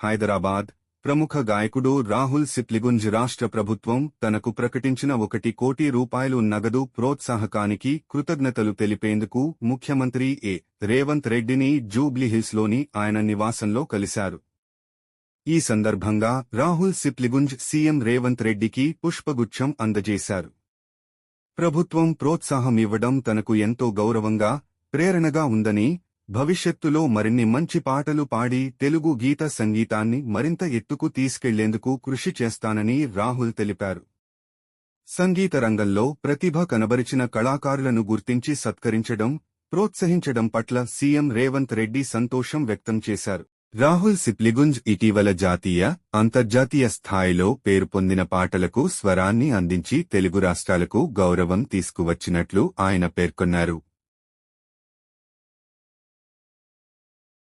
హైదరాబాద్ ప్రముఖ గాయకుడు రాహుల్ సిప్లిగుంజ్ రాష్ట్ర ప్రభుత్వం తనకు ప్రకటించిన ఒకటి కోటి రూపాయలు నగదు ప్రోత్సాహకానికి కృతజ్ఞతలు తెలిపేందుకు ముఖ్యమంత్రి ఏ. రేవంత్ రెడ్డిని జూబ్లీహిల్స్లోని ఆయన నివాసంలో కలిశారు. ఈ సందర్భంగా రాహుల్ సిప్లిగుంజ్ సీఎం రేవంత్ రెడ్డికి పుష్పగుచ్చం అందజేశారు. ప్రభుత్వం ప్రోత్సాహం ఇవ్వడం తనకు ఎంతో గౌరవంగా ప్రేరణగా ఉందని భవిష్యత్తులో మరిన్ని మంచి పాటలు పాడి తెలుగు గీత సంగీతాన్ని మరింత ఎత్తుకు తీసుకెళ్ళేందుకు కృషి చేస్తానని రాహుల్ తెలిపారు. సంగీత రంగంలో ప్రతిభ కనబరిచిన కళాకారులను గుర్తించి సత్కరించడం ప్రోత్సహించడం పట్ల సీఎం రేవంత్ రెడ్డి సంతోషం వ్యక్తం చేశారు. రాహుల్ సిప్లిగుంజ్ ఇటీవల జాతీయ అంతర్జాతీయ స్థాయిలో పేరు పొందిన పాటలకు స్వరాన్ని అందించి తెలుగు రాష్ట్రాలకు గౌరవం తీసుకువచ్చినట్లు ఆయన పేర్కొన్నారు.